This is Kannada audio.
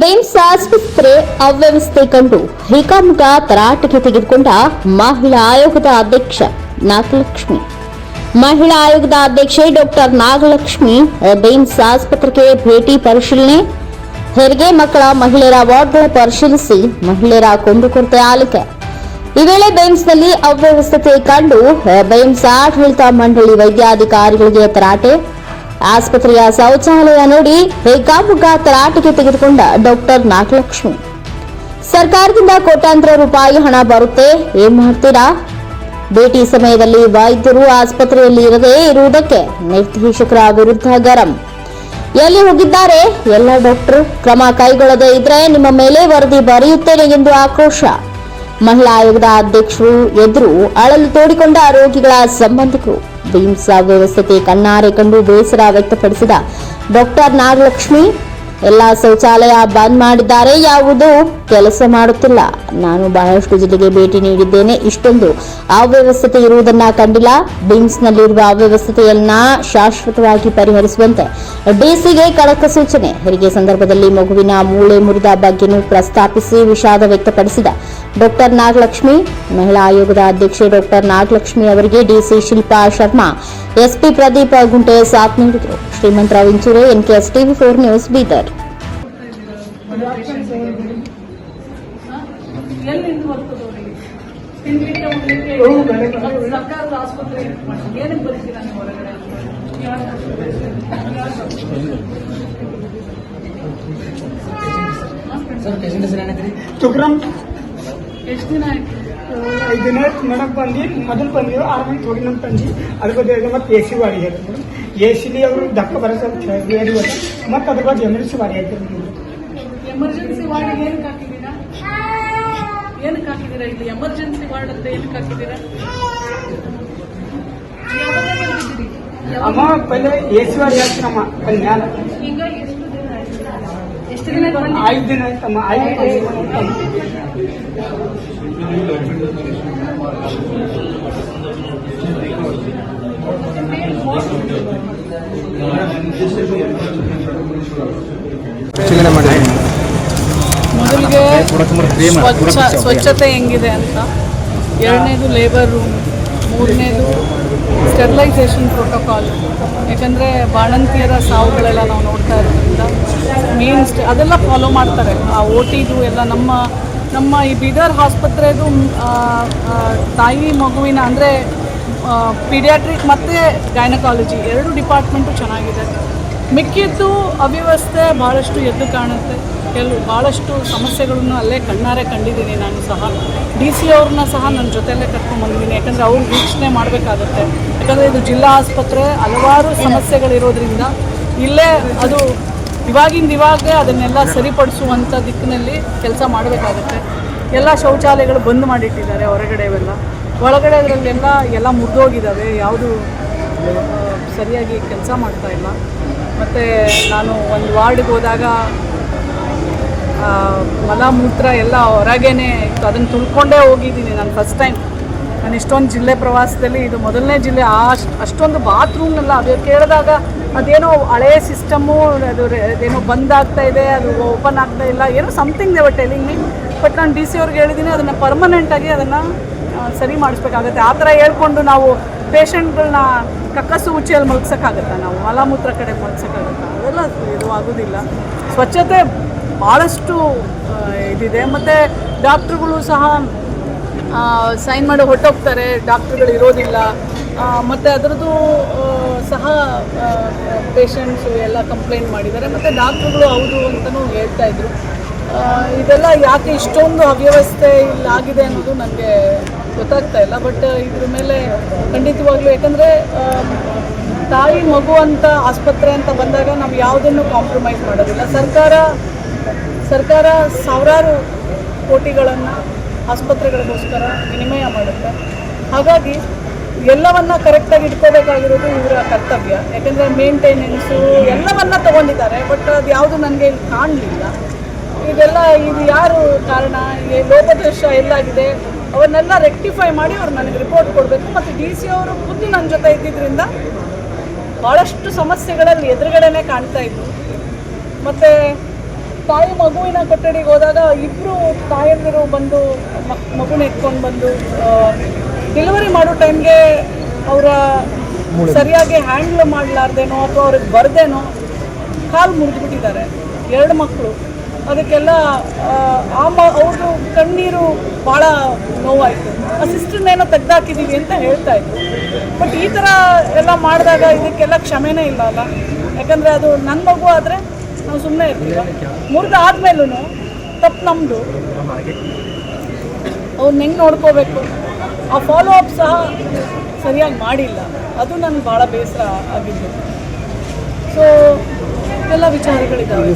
ಬೇಮ್ಸ್ ಆಸ್ಪತ್ರೆ ಅವ್ಯವಸ್ಥೆ ಕಂಡು ಹಿಕಾಮುಖ ತರಾಟೆಗೆ ತೆಗೆದುಕೊಂಡ ಮಹಿಳಾ ಆಯೋಗದ ಅಧ್ಯಕ್ಷ ನಾಗಲಕ್ಷ್ಮಿ. ಮಹಿಳಾ ಆಯೋಗದ ಅಧ್ಯಕ್ಷೆ ಡಾಕ್ಟರ್ ನಾಗಲಕ್ಷ್ಮಿ ಬೇಮ್ಸ್ ಆಸ್ಪತ್ರೆಗೆ ಭೇಟಿ ಪರಿಶೀಲನೆ, ಹೆರಿಗೆ ಮಕ್ಕಳ ಮಹಿಳೆಯರ ವಾರ್ಡ್ಗಳ ಪರಿಶೀಲಿಸಿ ಮಹಿಳೆಯರ ಕುಂದುಕೊರತೆ ಆಲಿಕೆ. ಈ ವೇಳೆ ಬೇಮ್ಸ್ನಲ್ಲಿ ಅವ್ಯವಸ್ಥತೆ ಕಂಡು, ಬೇಮ್ಸ್ ಆಡಳಿತ ಮಂಡಳಿ ವೈದ್ಯಾಧಿಕಾರಿಗಳಿಗೆ ತರಾಟೆ ಆಸ್ಪತ್ರೆಯ ಶೌಚಾಲಯ ನೋಡಿ ಹೇಗಾಮುಗ ತರಾಟೆಗೆ ತೆಗೆದುಕೊಂಡ ಡಾಕ್ಟರ್ ನಾಗಲಕ್ಷ್ಮಿ. ಸರ್ಕಾರದಿಂದ ಕೋಟ್ಯಾಂತರ ರೂಪಾಯಿ ಹಣ ಬರುತ್ತೆ, ಏನ್ ಮಾಡ್ತೀರಾ? ಭೇಟಿ ಸಮಯದಲ್ಲಿ ವೈದ್ಯರು ಆಸ್ಪತ್ರೆಯಲ್ಲಿ ಇರದೇ ಇರುವುದಕ್ಕೆ ನಿರ್ದೇಶಕರ ವಿರುದ್ಧ ಗರಂ. ಎಲ್ಲಿ ಹೋಗಿದ್ದಾರೆ? ಎಲ್ಲ ಡಾಕ್ಟರ್, ಕ್ರಮ ಕೈಗೊಳ್ಳದೇ ಇದ್ರೆ ನಿಮ್ಮ ಮೇಲೆ ವರದಿ ಬರೆಯುತ್ತೇನೆ ಎಂದು ಆಕ್ರೋಶ. ಮಹಿಳಾ ಆಯೋಗದ ಅಧ್ಯಕ್ಷರು ಎದುರು ಅಳಲು ತೋಡಿಕೊಂಡ ರೋಗಿಗಳ ಸಂಬಂಧಿಕರು. ಭೀಮ್ಸ್ ವ್ಯವಸ್ಥೆ ಕಣ್ಣಾರೆ ಕಂಡು ಬೇಸರ ವ್ಯಕ್ತಪಡಿಸಿದ ಡಾಕ್ಟರ್ ನಾಗಲಕ್ಷ್ಮಿ ಎಲ್ಲ ಶೌಚಾಲಯ ಬಂದ್ ಮಾಡಿದ್ದಾರೆ. ಯಾವುದು ಕೆಲಸ ಮಾಡುತ್ತಿಲ್ಲ. ನಾನು ಬಹಳಷ್ಟು ಜಿಲ್ಲೆಗೆ ಭೇಟಿ ನೀಡಿದ್ದೇನೆ. ಇಷ್ಟೊಂದು ಅವ್ಯವಸ್ಥತೆ ಇರುವುದನ್ನ ಕಂಡಿಲ್ಲ. ಬಿಮ್ಸ್ನಲ್ಲಿರುವ ಅವ್ಯವಸ್ಥೆಯನ್ನ ಶಾಶ್ವತವಾಗಿ ಪರಿಹರಿಸುವಂತೆ ಡಿಸಿಗೆ ಕಡಕ ಸೂಚನೆ. ಹೆರಿಗೆ ಸಂದರ್ಭದಲ್ಲಿ ಮಗುವಿನ ಮೂಳೆ ಮುರಿದ ಬಗ್ಗೆನೂ ಪ್ರಸ್ತಾಪಿಸಿ ವಿಷಾದ ವ್ಯಕ್ತಪಡಿಸಿದ ಡಾಕ್ಟರ್ ನಾಗಲಕ್ಷ್ಮಿ. ಮಹಿಳಾ ಆಯೋಗದ ಅಧ್ಯಕ್ಷೆ ಡಾಕ್ಟರ್ ನಾಗಲಕ್ಷ್ಮಿ ಅವರಿಗೆ ಡಿಸಿ ಶಿಲ್ಪಾ ಶರ್ಮಾ ಎಸ್ಪಿ ಪ್ರದೀಪ್ ಗುಂಟೆ ಸಾಥ್ ನೀಡಿದರು Shrimantrao Inchure NKS TV four news Bidar ಎಲ್ಲಿಂದ ಬರ್ತದೆ ಅವರಿಗೆ ತಿನ್ಲಿಕ್ಕೆ ಉಣ್ಲಿಕ್ಕೆ ಮತ್ತೆ ಸರ್ಕಾರದ ಆಸ್ಪತ್ರೆ ಏನಕ್ಕೆ ಬರೀತೀರಾ ನೀವು ಹೊರಗಡೆ ತುಕ್ರಮ್ ಎಷ್ಟು ದಿನ ಆಯ್ತು ಐದು ದಿನ ನನಗೆ ಬಂದು ಮೊದಲು ಬಂದಿರು ಆರು ಮಂದಿ ಹೋಗಿ ನಮ್ಮ ತಂದು ಅದ್ರ ಬಗ್ಗೆ ಮತ್ತೆ ಎ ಸಿ ವಾಡಿ ಹೇಳಿದ್ರು ಮೇಡಮ್. ಎ ಸಿಲಿ ಅವರು ದಕ್ಕ ಬರೋ ಬೇರೆ ಮತ್ತೆ ಅದ್ರ ಬಗ್ಗೆ ಎಮರ್ಜೆನ್ಸಿ ವಾಡಿ ಹೇಳ್ತಾರೆ ಎಮರ್ಜೆನ್ಸಿ ವಾರ್ಡ್ ಏನಕ್ಕೆ ಹಾಕಿದ್ದೀರಾ ಏನಕ್ಕೆ ಹಾಕಿದ್ದೀರಾ ಇಲ್ಲಿ? ಎಮರ್ಜೆನ್ಸಿ ವಾರ್ಡ್ ಅಂತ ಏನಕ್ಕೆ ಹಾಕಿದ್ದೀರಾ? ಅಮ್ಮ ಪಲ್ಲೆ ಎ ಸಿ ವಾಡಿ ಹಾಕ್ತೀರಮ್ಮ ಅಲ್ಲಿ ಮೊದಲಿಗೆ ಸ್ವಚ್ಛ ಸ್ವಚ್ಛತೆ ಹೆಂಗಿದೆ ಅಂತ. ಎರಡನೇದು ಲೇಬರ್ ರೂಮ್ ಮೂರನೇದು ಸ್ಟೆರಿಲೈಸೇಷನ್ ಪ್ರೋಟೋಕಾಲ್ ಯಾಕಂದರೆ ಬಾಣಂತಿಯರ ಸಾವುಗಳೆಲ್ಲ ನಾವು ನೋಡ್ತಾ ಇರೋದ್ರಿಂದ ಮೇನ್ ಅದೆಲ್ಲ ಫಾಲೋ ಮಾಡ್ತಾರೆ. ಆ ಓ ಟಿದು ಎಲ್ಲ ನಮ್ಮ ನಮ್ಮ ಈ ಬೀದರ್ ಆಸ್ಪತ್ರೆದು ತಾಯಿ ಮಗುವಿನ ಅಂದರೆ ಪೀಡಿಯಾಟ್ರಿಕ್ ಮತ್ತು ಗೈನಕಾಲಜಿ ಎರಡು ಡಿಪಾರ್ಟ್ಮೆಂಟು ಚೆನ್ನಾಗಿದೆ. ಮಿಕ್ಕಿದ್ದು ಅವ್ಯವಸ್ಥೆ ಭಾಳಷ್ಟು ಎದ್ದು ಕಾಣುತ್ತೆ. ಕೆಲವು ಭಾಳಷ್ಟು ಸಮಸ್ಯೆಗಳನ್ನು ಅಲ್ಲೇ ಕಣ್ಣಾರೆ ಕಂಡಿದ್ದೀನಿ ನಾನು ಸಹ. ಡಿ ಸಿ ಅವ್ರನ್ನ ಸಹ ನನ್ನ ಜೊತೆಯಲ್ಲೇ ಕರ್ಕೊಂಡ್ಬಂದಿದ್ದೀನಿ ಯಾಕಂದರೆ ಅವ್ರು ವೀಕ್ಷಣೆ ಮಾಡಬೇಕಾಗುತ್ತೆ. ಯಾಕಂದರೆ ಇದು ಜಿಲ್ಲಾ ಆಸ್ಪತ್ರೆ ಹಲವಾರು ಸಮಸ್ಯೆಗಳಿರೋದ್ರಿಂದ ಇಲ್ಲೇ ಅದು ಇವಾಗಿಂದ ಇವಾಗ ಅದನ್ನೆಲ್ಲ ಸರಿಪಡಿಸುವಂಥ ದಿಕ್ಕಿನಲ್ಲಿ ಕೆಲಸ ಮಾಡಬೇಕಾಗುತ್ತೆ. ಎಲ್ಲ ಶೌಚಾಲಯಗಳು ಬಂದ್ ಮಾಡಿಟ್ಟಿದ್ದಾರೆ ಹೊರಗಡೆ ಇವೆಲ್ಲ. ಒಳಗಡೆ ಅದರಲ್ಲೆಲ್ಲ ಎಲ್ಲ ಮುರಿದೋಗಿದ್ದಾವೆ ಯಾವುದು ಸರಿಯಾಗಿ ಕೆಲಸ ಮಾಡ್ತಾ ಇಲ್ಲ. ಮತ್ತು ನಾನು ಒಂದು ವಾರ್ಡ್ಗೆ ಹೋದಾಗ ಮಲ ಮೂತ್ರ ಎಲ್ಲ ಹೊರಗೇನೆ ಇತ್ತು. ಅದನ್ನು ತುಳ್ಕೊಂಡೇ ಹೋಗಿದ್ದೀನಿ ನಾನು ಫಸ್ಟ್ ಟೈಮ್ ನಾನು ಇಷ್ಟೊಂದು ಜಿಲ್ಲೆ ಪ್ರವಾಸದಲ್ಲಿ ಇದು ಮೊದಲನೇ ಜಿಲ್ಲೆ, ಆ ಅಷ್ಟೊಂದು ಬಾತ್ರೂಮ್ನೆಲ್ಲ ಅದು ಕೇಳಿದಾಗ ಅದೇನೋ ಹಳೆಯ ಸಿಸ್ಟಮು, ಅದು ಏನೋ ಬಂದ್ ಆಗ್ತಾ ಇದೆ, ಅದು ಓಪನ್ ಆಗ್ತಾ ಇಲ್ಲ, ಏನೋ ಸಮಥಿಂಗ್ ಇದೆ ಟೆಲಿಂಗ್ ಮೀ ಬಟ್ ನಾನು ಡಿ ಸಿ ಅವ್ರಿಗೆ ಹೇಳಿದ್ದೀನಿ ಅದನ್ನು ಪರ್ಮನೆಂಟಾಗಿ ಅದನ್ನು ಸರಿ ಮಾಡಿಸ್ಬೇಕಾಗತ್ತೆ. ಆ ಥರ ಹೇಳ್ಕೊಂಡು ನಾವು ಪೇಷಂಟ್ಗಳನ್ನ ಕಕ್ಕಸು ಉಚ್ಚಿಯಲ್ಲಿ ಮಲಗ್ಸೋಕ್ಕಾಗತ್ತಾ ನಾವು? ಮಲಮೂತ್ರ ಕಡೆ ಮಲಗ್ಸೋಕ್ಕಾಗತ್ತಾ? ಅದೆಲ್ಲ ಇದು ಆಗೋದಿಲ್ಲ. ಸ್ವಚ್ಛತೆ ಭಾಳಷ್ಟು ಇದಿದೆ. ಮತ್ತು ಡಾಕ್ಟ್ರುಗಳು ಸಹ ಸೈನ್ ಮಾಡಿ ಹೊರಟೋಗ್ತಾರೆ. ಡಾಕ್ಟ್ರುಗಳು ಇರೋದಿಲ್ಲ. ಮತ್ತು ಅದರದ್ದು ಸಹ ಪೇಷಂಟ್ಸು ಎಲ್ಲ ಕಂಪ್ಲೇಂಟ್ ಮಾಡಿದ್ದಾರೆ. ಮತ್ತು ಡಾಕ್ಟ್ರುಗಳು ಹೌದು ಅಂತಲೂ ಹೇಳ್ತಾ ಇದ್ರು. ಇದೆಲ್ಲ ಯಾಕೆ ಇಷ್ಟೊಂದು ಅವ್ಯವಸ್ಥೆ ಇಲ್ಲಾಗಿದೆ ಅನ್ನೋದು ನನಗೆ ಗೊತ್ತಾಗ್ತಾ ಇಲ್ಲ. ಬಟ್ ಇದ್ರ ಮೇಲೆ ಖಂಡಿತವಾಗ್ಲೂ, ಯಾಕಂದರೆ ತಾಯಿ ಮಗು ಅಂತ ಆಸ್ಪತ್ರೆ ಅಂತ ಬಂದಾಗ ನಾವು ಯಾವುದನ್ನು ಕಾಂಪ್ರಮೈಸ್ ಮಾಡೋದಿಲ್ಲ. ಸರ್ಕಾರ ಸರ್ಕಾರ ಸಾವಿರಾರು ಕೋಟಿಗಳನ್ನು ಆಸ್ಪತ್ರೆಗಳಿಗೋಸ್ಕರ ವಿನಿಮಯ ಮಾಡುತ್ತೆ. ಹಾಗಾಗಿ ಎಲ್ಲವನ್ನ ಕರೆಕ್ಟಾಗಿ ಇಟ್ಕೋಬೇಕಾಗಿರೋದು ಇವರ ಕರ್ತವ್ಯ. ಯಾಕಂದ್ರೆ ಮೇಂಟೆನೆನ್ಸು ಎಲ್ಲವನ್ನ ತಗೊಂಡಿದ್ದಾರೆ ಬಟ್ ಅದು ಯಾವುದು ನನಗೆ ಕಾಣಲಿಲ್ಲ. ಇದೆಲ್ಲ ಇದು ಯಾರು ಕಾರಣ? ಲೋಪದೋಷ ಎಲ್ಲಾಗಿದೆ. ಅವನ್ನೆಲ್ಲ ರೆಕ್ಟಿಫೈ ಮಾಡಿ ಅವ್ರು ನನಗೆ ರಿಪೋರ್ಟ್ ಕೊಡಬೇಕು. ಮತ್ತು ಡಿ ಸಿ ಅವರು ಖುದ್ದು ನನ್ನ ಜೊತೆ ಇದ್ದಿದ್ದರಿಂದ ಭಾಳಷ್ಟು ಸಮಸ್ಯೆಗಳಲ್ಲಿ ಎದುರುಗಡೆನೇ ಕಾಣ್ತಾ ಇದ್ರು. ಮತ್ತು ತಾಯಿ ಮಗುವಿನ ಕೊಠಡಿಗೆ ಹೋದಾಗ ಇಬ್ಬರು ತಾಯಂದಿರು ಬಂದು ಮಗುನ ಎತ್ಕೊಂಡು ಬಂದು ಡೆಲಿವರಿ ಮಾಡೋ ಟೈಮ್ಗೆ ಅವರ ಸರಿಯಾಗಿ ಹ್ಯಾಂಡ್ಲ್ ಮಾಡಲಾರ್ದೇನೋ ಅಥವಾ ಅವ್ರಿಗೆ ಬರ್ದೇನೋ ಕಾಲು ಮುರಿದ್ಬಿಟ್ಟಿದ್ದಾರೆ. ಎರಡು ಮಕ್ಕಳು ಅದಕ್ಕೆಲ್ಲ ಆ, ಮ ಅವ್ರದ್ದು ಕಣ್ಣೀರು ಭಾಳ ನೋವಾಯಿತು. ಆ ಸಿಸ್ಟರ್ನೇನೋ ತೆಗ್ದಾಕಿದ್ದೀವಿ ಅಂತ ಹೇಳ್ತಾ ಇದ್ರು. ಬಟ್ ಈ ಥರ ಎಲ್ಲ ಮಾಡಿದಾಗ ಇದಕ್ಕೆಲ್ಲ ಕ್ಷಮೆನೇ ಇಲ್ಲ ಅಲ್ಲ? ಯಾಕಂದರೆ ಅದು ನನ್ನ ಮಗು ಆದರೆ ನಾವು ಸುಮ್ಮನೆ ಇರ್ತೀವಿ. ಮುರಿದಾದ್ಮೇಲೂ ತಪ್ಪು ನಮ್ಮದು ಅವ್ರನ್ನ ಹೆಂಗೆ ನೋಡ್ಕೋಬೇಕು? ಆ ಫಾಲೋ ಅಪ್ ಸಹ ಸರಿಯಾಗಿ ಮಾಡಿಲ್ಲ. ಅದು ನನಗೆ ಭಾಳ ಬೇಸರ ಆಗಿದ್ದು. ಸೊ ಎಲ್ಲ ವಿಚಾರಗಳಿದ್ದಾವೆ.